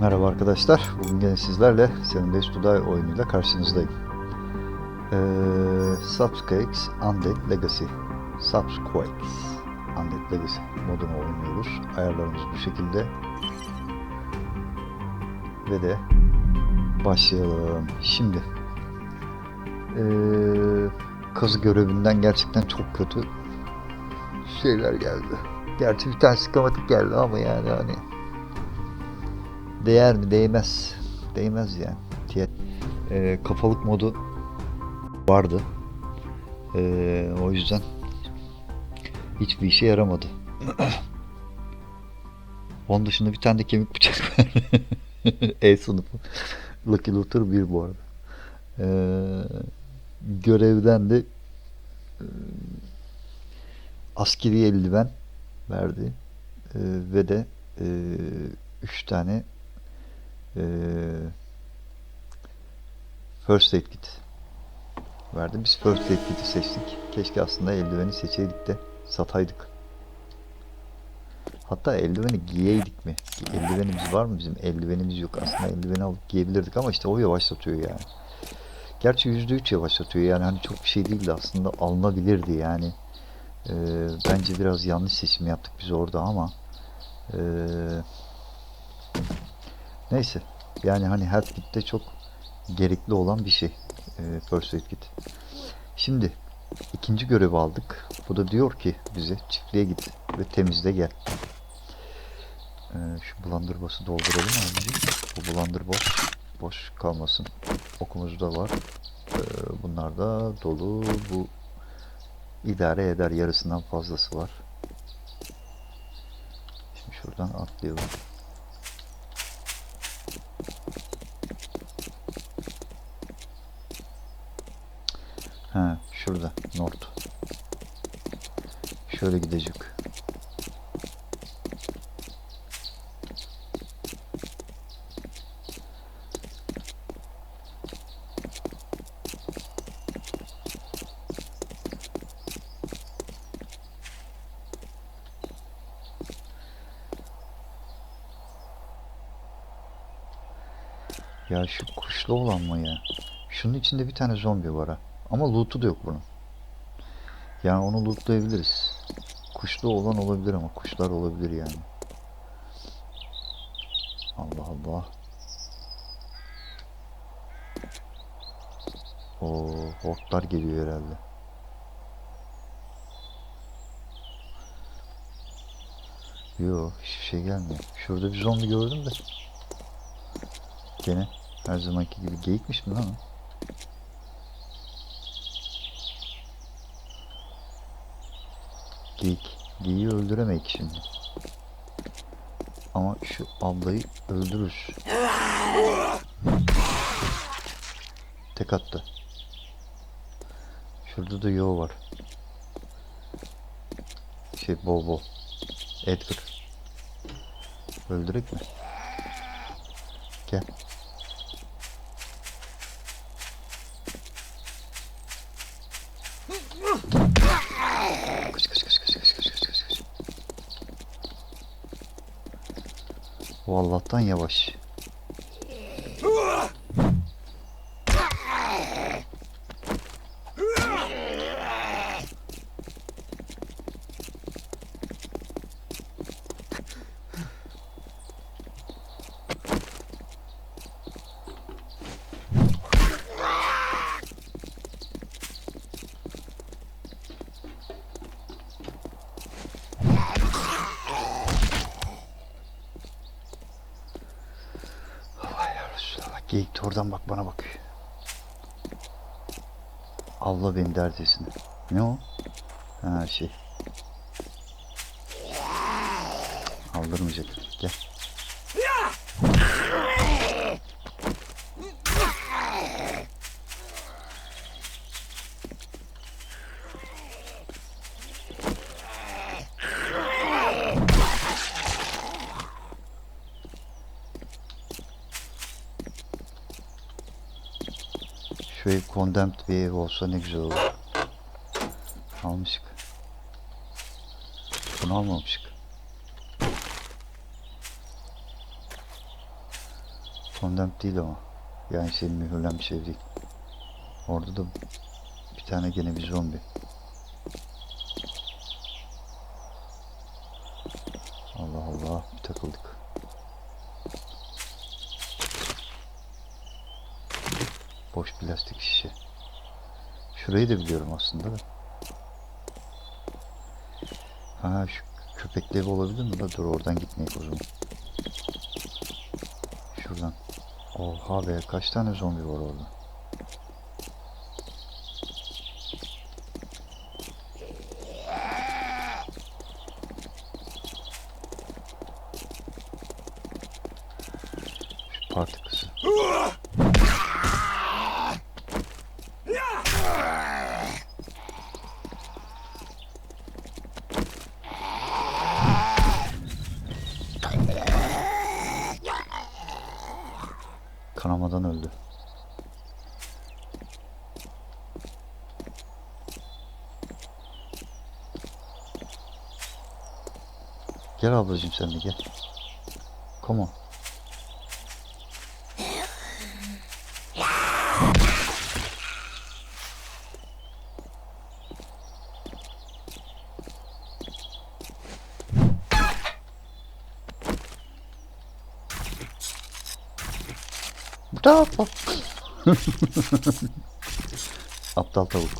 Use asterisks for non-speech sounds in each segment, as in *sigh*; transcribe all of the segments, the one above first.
Merhaba arkadaşlar. Bugün gene sizlerle Seven Days to Die oyunuyla karşınızdayım. Ee, Subquakes Undead Legacy. Subquakes Undead Legacy modunu oynuyoruz. Ayarlarımız bu şekilde. Ve de başlayalım. Şimdi ee, kazı görevinden gerçekten çok kötü şeyler geldi. Gerçi bir tane skamatik geldi ama yani hani Değer mi? Değmez. Değmez yani. Diye. Ee, kafalık modu vardı. Ee, o yüzden hiçbir işe yaramadı. *clears throat* Onun dışında bir tane de kemik bıçak *laughs* var. E sınıfı. Lucky Luther 1 bu arada. Ee, görevden de e, askeri eldiven verdi. Ee, ve de 3 tane ee, First Aid Kit verdi. Biz First Aid Kit'i seçtik. Keşke aslında eldiveni seçeydik de sataydık. Hatta eldiveni giyeydik mi? Eldivenimiz var mı bizim? Eldivenimiz yok. Aslında eldiveni alıp giyebilirdik ama işte o yavaşlatıyor yani. Gerçi %3 yavaşlatıyor yani hani çok bir şey değildi aslında alınabilirdi yani. Ee, bence biraz yanlış seçim yaptık biz orada ama ee, Neyse. Yani hani Health Kit'te çok gerekli olan bir şey. E, Aid Kit. Şimdi ikinci görevi aldık. Bu da diyor ki bize çiftliğe git ve temizle gel. E, şu blunderbuss'ı dolduralım abicim. Bu blunderbuss boş kalmasın. Okumuz da var. E, bunlar da dolu. Bu idare eder. Yarısından fazlası var. Şimdi şuradan atlayalım. Ha, şurada. North. Şöyle gidecek. Ya şu kuşlu olan mı ya? Şunun içinde bir tane zombi var ha. Ama loot'u da yok bunun. Yani onu lootlayabiliriz. Kuşlu olan olabilir ama kuşlar olabilir yani. Allah Allah. O hortlar geliyor herhalde. Yo hiçbir şey gelmiyor. Şurada bir zombi gördüm de. Gene her zamanki gibi geyikmiş mi lan Geyik. Geyiği öldüremeyik şimdi. Ama şu ablayı öldürürüz. Tek attı. Şurada da yo var. Şey bol bol. Edgar. Öldürek mi? Gel. O Allah'tan yavaş. Geyik de oradan bak bana bakıyor. Avla beni derdesine. Ne o? Ha şey. Aldırmayacak. Gel. Ev condemned bir ev olsa ne güzel olur. Almışık. Bunu almamışık. Condemned değil ama. Yani şey mühürlenmiş ev değil. Orada da bir tane gene bir zombi. Allah Allah bir takıldık. Boş plastik şişe. Şurayı da biliyorum aslında da. Ha şu köpekli ev olabilir mi? Dur oradan gitmeyek o zaman. Şuradan. Oha be kaç tane zombi var orada. Öldü. Gel ablacığım sen de gel. Come on. Bravo. *laughs* Aptal tavuk.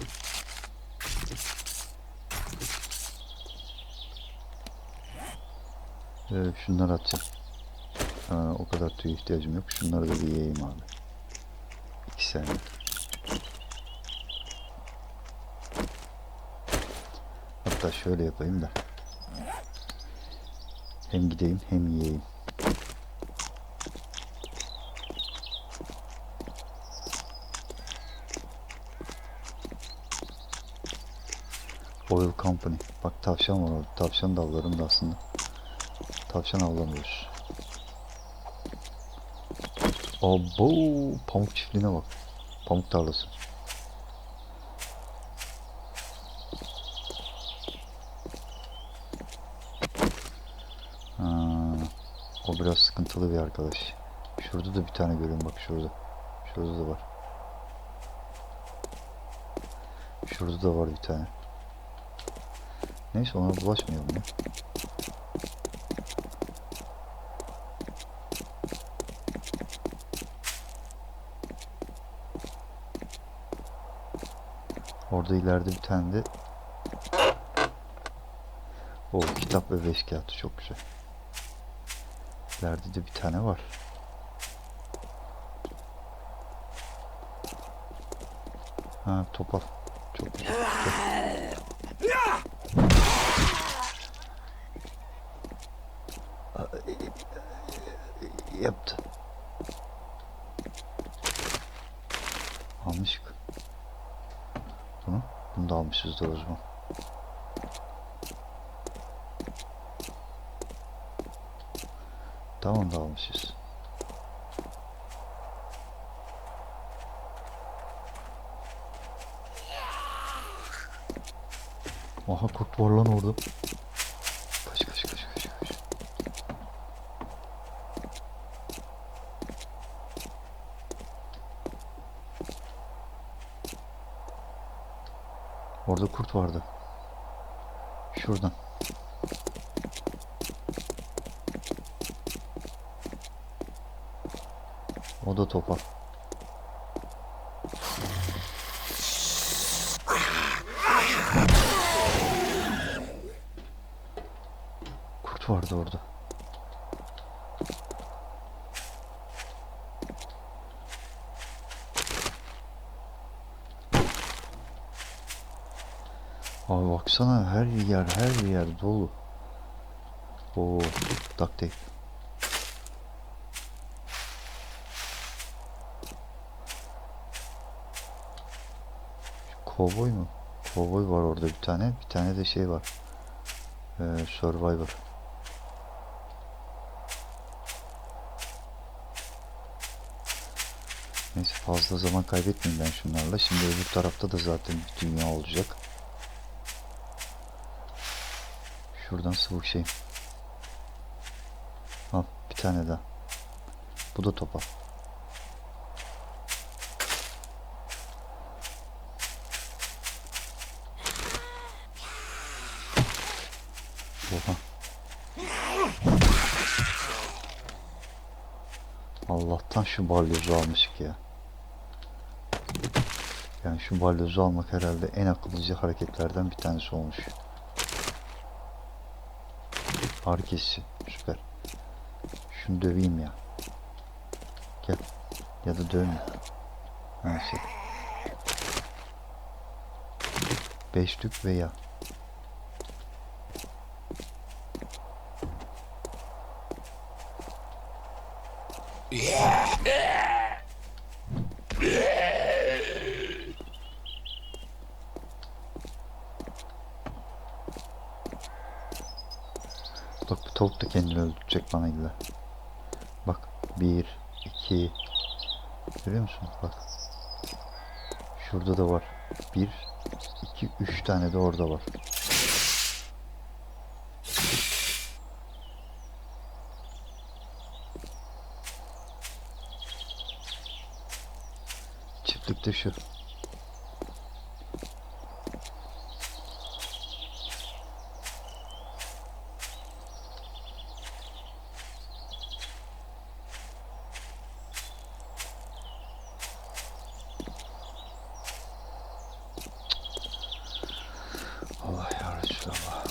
Ee, şunları atacağım. Ha, o kadar tüye ihtiyacım yok. Şunları da bir yiyeyim abi. İki saniye. Hatta şöyle yapayım da. Hem gideyim hem yiyeyim. Company. Bak tavşan var orada. Tavşan da avlarım da aslında. Tavşan avlamıyoruz. Abo pamuk çiftliğine bak. Pamuk tarlası. Ha, o biraz sıkıntılı bir arkadaş. Şurada da bir tane görüyorum bak şurada. Şurada da var. Şurada da var bir tane. Neyse ona bulaşmayalım ya. Orada ileride bir tane de o kitap ve beş kağıtı çok güzel. İleride de bir tane var. Ha topal. Çok güzel. Yaptı. Almışık. Bunu, bunu da almışızdır o zaman. Tamam da almışız. Aha kurt var lan orada. Kaç kaç kaç kaç kaç. Orada kurt vardı. Şuradan. O da topal. Kurt vardı orada. Abi baksana her yer her yer dolu. Oo, tape. Kovboy mu? Kovboy var orada bir tane. Bir tane de şey var. Ee, Survivor. Neyse fazla zaman kaybetmeyeyim ben şunlarla. Şimdi öbür tarafta da zaten bir dünya olacak. Şuradan sıvı şey. Al bir tane daha. Bu da topa. Oha. Allah'tan şu balyozu almışık ya. Yani şu balyozu almak herhalde en akıllıca hareketlerden bir tanesi olmuş. Ağrı kesici. Süper. Şunu döveyim ya. Gel. Ya da dövme. Neyse. Beşlük veya. Bak bu tavuk da kendini öldürecek bana illa. Bak bir, iki. Görüyor musun? Bak. Şurada da var. Bir, iki, üç tane de orada var. Çiftlikte şu. Allah ya Resulallah.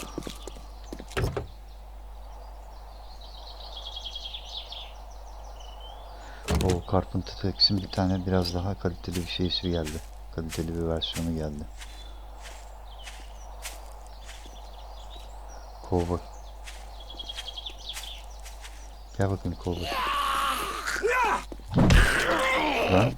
O Carpenter Tex'in bir tane biraz daha kaliteli bir şeysi geldi. Kaliteli bir versiyonu geldi. Kovboy. Gel bakayım kovboy. Lan.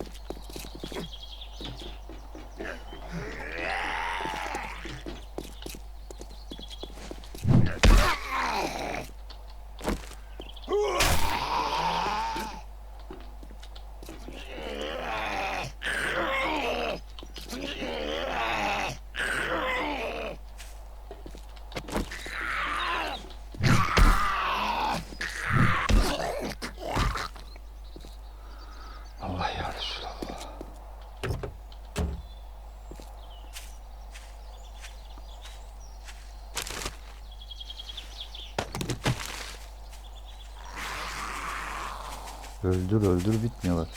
Öldür öldür bitmiyorlar.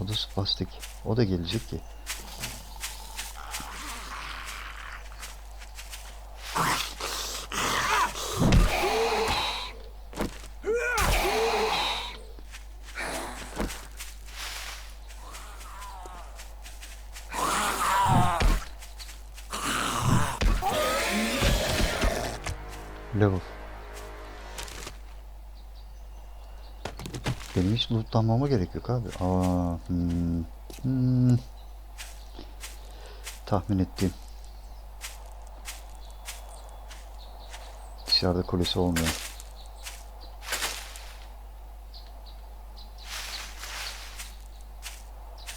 O da spastik. O da gelecek ki. Level. Benim hiç lootlanmama gerek yok abi. Aa, hmm, hmm. Tahmin ettiğim. Dışarıda kulesi olmuyor.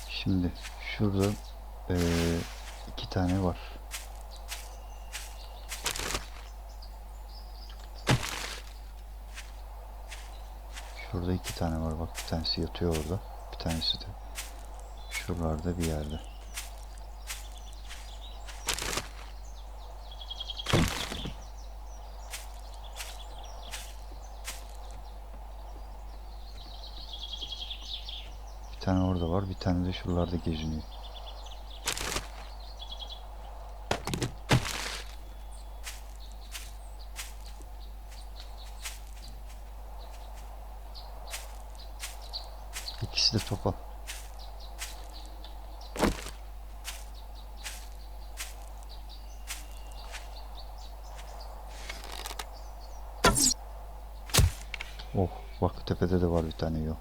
Şimdi şurada eee, iki tane var. Şurada iki tane var bak bir tanesi yatıyor orada. Bir tanesi de şuralarda bir yerde. Bir tane orada var, bir tane de şuralarda geziniyor. Oh bak tepede de var bir tane yol.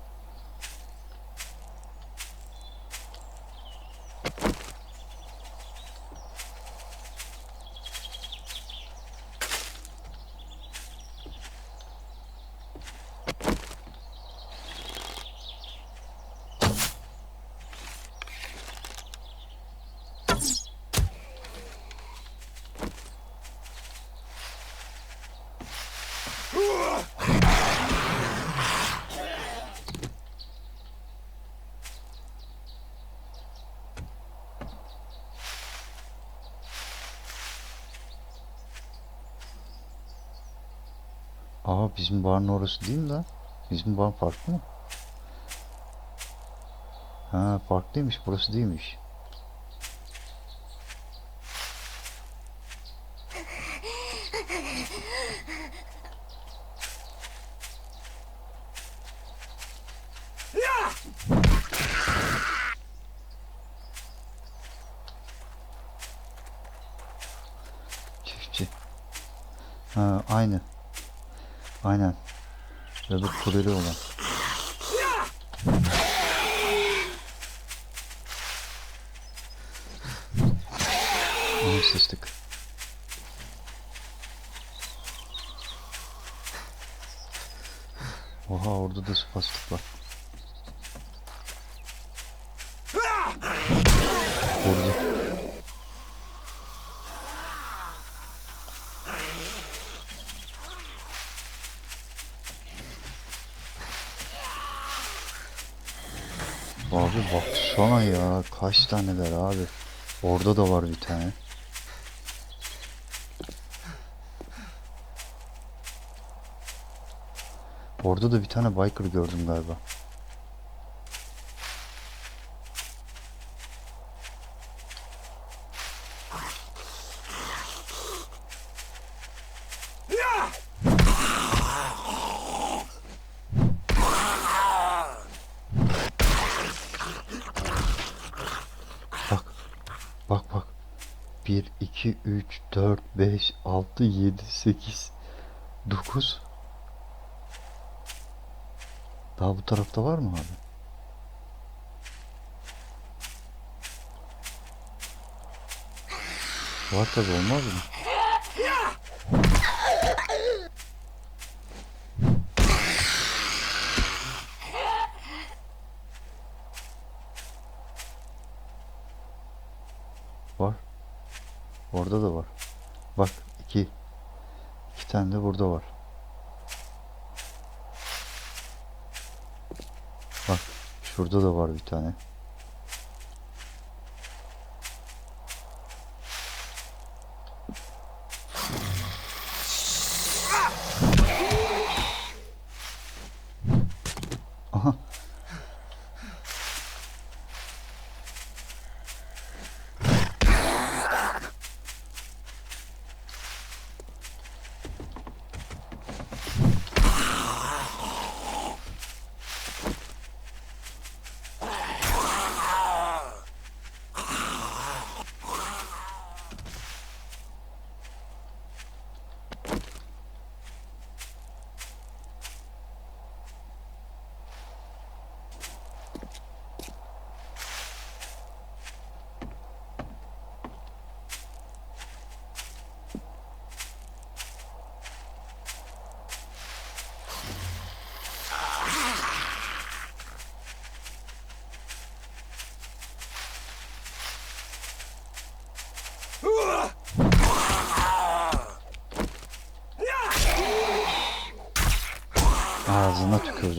Aa bizim barın orası değil mi lan? Bizim bar farklı mı? Ha farklıymış burası değilmiş. Çiftçi. Ha aynı. Aynen. Öbür kureli olan. Sıçtık. Oha orada da spastik var. Vurdu. Abi baksana ya kaç taneler abi. Orada da var bir tane. Orada da bir tane biker gördüm galiba. Bak. Bak bak. 1, 2, 3, 4, 5, 6, 7, 8, 9. Daha bu tarafta var mı abi? Var tabi olmaz mı? Var. Orada da var. Bak iki. İki tane de burada var. Bak şurada da var bir tane.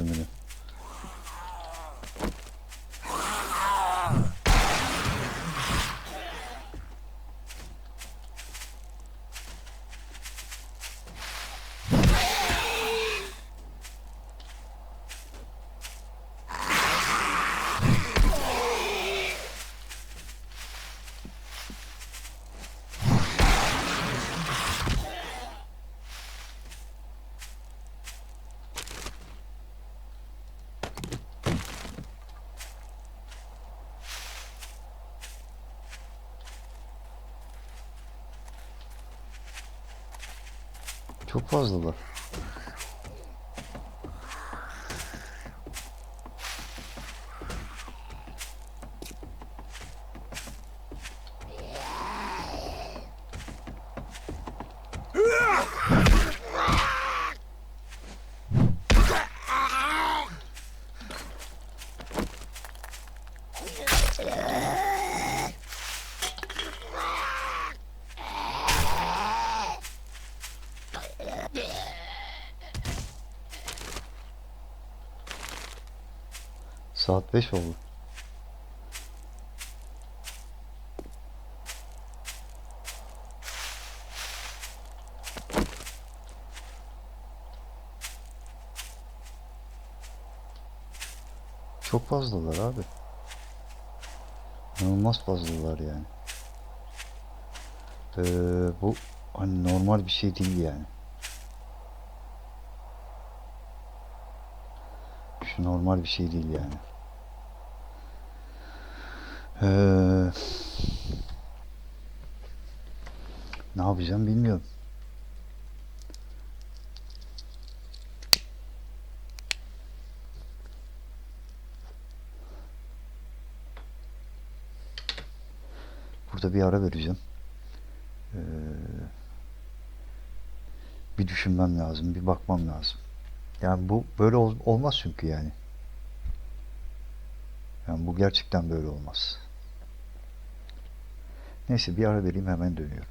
мине. çok fazlalar. Yeah. Saat 5 oldu. Çok fazlalar abi. İnanılmaz fazlalar yani. Ee, bu hani normal bir şey değil yani. Şu normal bir şey değil yani. Ee, ne yapacağım bilmiyorum. Burada bir ara vereceğim. Ee, bir düşünmem lazım, bir bakmam lazım. Yani bu böyle ol- olmaz çünkü yani. Yani bu gerçekten böyle olmaz. Neyse bir ara vereyim hemen dönüyorum.